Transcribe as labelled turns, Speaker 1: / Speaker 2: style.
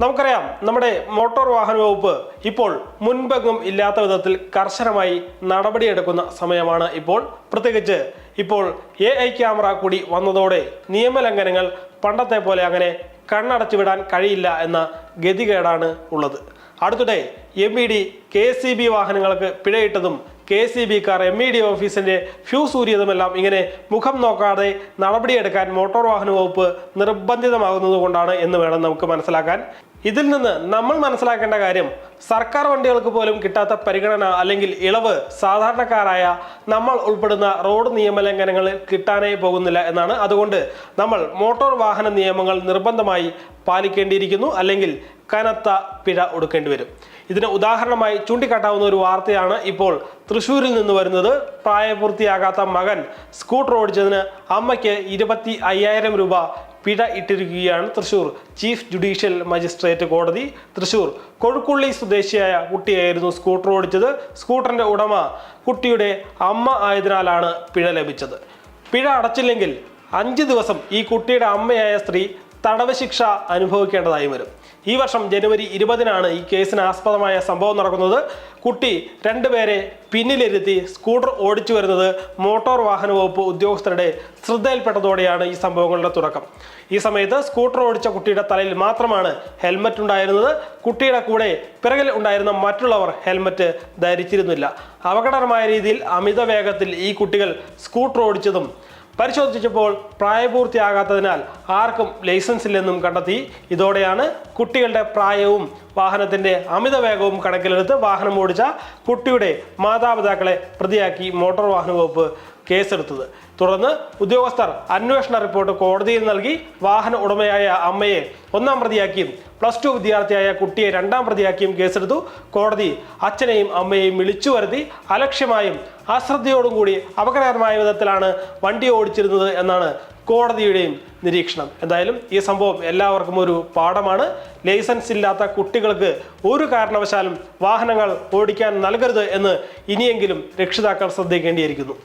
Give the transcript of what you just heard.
Speaker 1: നമുക്കറിയാം നമ്മുടെ മോട്ടോർ വാഹന വകുപ്പ് ഇപ്പോൾ മുൻപെങ്ങും ഇല്ലാത്ത വിധത്തിൽ കർശനമായി നടപടിയെടുക്കുന്ന സമയമാണ് ഇപ്പോൾ. പ്രത്യേകിച്ച് ഇപ്പോൾ എ ഐ ക്യാമറ കൂടി വന്നതോടെ നിയമലംഘനങ്ങൾ പണ്ടത്തെ പോലെ അങ്ങനെ കണ്ണടച്ചു വിടാൻ കഴിയില്ല എന്ന ഗതികേടാണ് ഉള്ളത്. അടുത്തിടെ M E D K C B വാഹനങ്ങൾക്ക് പിഴയിട്ടതും K C B car M E D ഓഫീസിന്റെ ഫ്യൂസ് ഊരിയതുമെല്ലാം ഇങ്ങനെ മുഖം നോക്കാതെ നടപടിയെടുക്കാൻ മോട്ടോർ വാഹന വകുപ്പ് നിർബന്ധിതമാകുന്നത് കൊണ്ടാണ് എന്ന് വേണം നമുക്ക് മനസ്സിലാക്കാൻ. ഇതിൽ നിന്ന് നമ്മൾ മനസ്സിലാക്കേണ്ട കാര്യം സർക്കാർ വണ്ടികൾക്ക് പോലും കിട്ടാത്ത പരിഗണന അല്ലെങ്കിൽ ഇളവ് സാധാരണക്കാരായ നമ്മൾ ഉൾപ്പെടുന്ന റോഡ് നിയമലംഘനങ്ങളിൽ കിട്ടാനേ പോകുന്നില്ല എന്നാണ്. അതുകൊണ്ട് നമ്മൾ മോട്ടോർ വാഹന നിയമങ്ങൾ നിർബന്ധമായി പാലിക്കേണ്ടിയിരിക്കുന്നു അല്ലെങ്കിൽ കനത്ത പിഴ ഒടുക്കേണ്ടി വരും. ഇതിന് ഉദാഹരണമായി ചൂണ്ടിക്കാട്ടാവുന്ന ഒരു വാർത്തയാണ് ഇപ്പോൾ തൃശ്ശൂരിൽ നിന്ന് വരുന്നത്. പ്രായപൂർത്തിയാകാത്ത മകൻ സ്കൂട്ടർ ഓടിച്ചതിന് അമ്മയ്ക്ക് ഇരുപത്തി അയ്യായിരം രൂപ പിഴ ഇട്ടിരിക്കുകയാണ് തൃശൂർ. ചീഫ് ജുഡീഷ്യൽ മജിസ്ട്രേറ്റ് കോടതി തൃശൂർ. കൊഴുക്കുള്ളി സ്വദേശിയായ കുട്ടിയായിരുന്നു സ്കൂട്ടർ ഓടിച്ചത്. സ്കൂട്ടറിന്റെ ഉടമ കുട്ടിയുടെ അമ്മ ആയതിനാലാണ് പിഴ ലഭിച്ചത്. പിഴ അടച്ചില്ലെങ്കിൽ അഞ്ച് ദിവസം ഈ കുട്ടിയുടെ അമ്മയായ സ്ത്രീ തടവ് ശിക്ഷ അനുഭവിക്കേണ്ടതായി വരും. ഈ വർഷം ജനുവരി ഇരുപതിനാണ് ഈ കേസിന് ആസ്പദമായ സംഭവം നടക്കുന്നത്. കുട്ടി രണ്ടുപേരെ പിന്നിലിരുത്തി സ്കൂട്ടർ ഓടിച്ചു വരുന്നത് മോട്ടോർ വാഹന വകുപ്പ് ഉദ്യോഗസ്ഥരുടെ ശ്രദ്ധയിൽപ്പെട്ടതോടെയാണ് ഈ സംഭവങ്ങളുടെ തുടക്കം. ഈ സമയത്ത് സ്കൂട്ടർ ഓടിച്ച കുട്ടിയുടെ തലയിൽ മാത്രമാണ് ഹെൽമറ്റ് ഉണ്ടായിരുന്നത്. കുട്ടിയുടെ കൂടെ പിറകിൽ ഉണ്ടായിരുന്ന മറ്റുള്ളവർ ഹെൽമറ്റ് ധരിച്ചിരുന്നില്ല. അപകടകരമായ രീതിയിൽ അമിത വേഗത്തിൽ ഈ കുട്ടികൾ സ്കൂട്ടർ ഓടിച്ചതും പരിശോധിച്ചപ്പോൾ പ്രായപൂർത്തിയാകാത്തതിനാൽ ആർക്കും ലൈസൻസ് ഇല്ലെന്നും കണ്ടെത്തി. ഇതോടെയാണ് കുട്ടികളുടെ പ്രായവും വാഹനത്തിന്റെ അമിത വേഗവും കണക്കിലെടുത്ത് വാഹനം ഓടിച്ച കുട്ടിയുടെ മാതാപിതാക്കളെ പ്രതിയാക്കി മോട്ടോർ വാഹന വകുപ്പ് കേസെടുത്തത്. തുടർന്ന് ഉദ്യോഗസ്ഥർ അന്വേഷണ റിപ്പോർട്ട് കോടതിയിൽ നൽകി വാഹന ഉടമയായ അമ്മയെ ഒന്നാം പ്രതിയാക്കിയും പ്ലസ് ടു വിദ്യാർത്ഥിയായ കുട്ടിയെ രണ്ടാം പ്രതിയാക്കിയും കേസെടുത്തു. കോടതി അച്ഛനെയും അമ്മയെയും വിളിച്ചു വരുത്തി അലക്ഷ്യമായും അശ്രദ്ധയോടും കൂടി അപകടകരമായ വിധത്തിലാണ് വണ്ടി ഓടിച്ചിരുന്നത് എന്നാണ് കോടതിയുടെയും നിരീക്ഷണം. എന്തായാലും ഈ സംഭവം എല്ലാവർക്കും ഒരു പാഠമാണ്. ലൈസൻസ് ഇല്ലാത്ത കുട്ടികൾക്ക് ഒരു കാരണവശാലും വാഹനങ്ങൾ ഓടിക്കാൻ നൽകരുത് എന്ന് ഇനിയെങ്കിലും രക്ഷിതാക്കൾ ശ്രദ്ധിക്കേണ്ടിയിരിക്കുന്നു.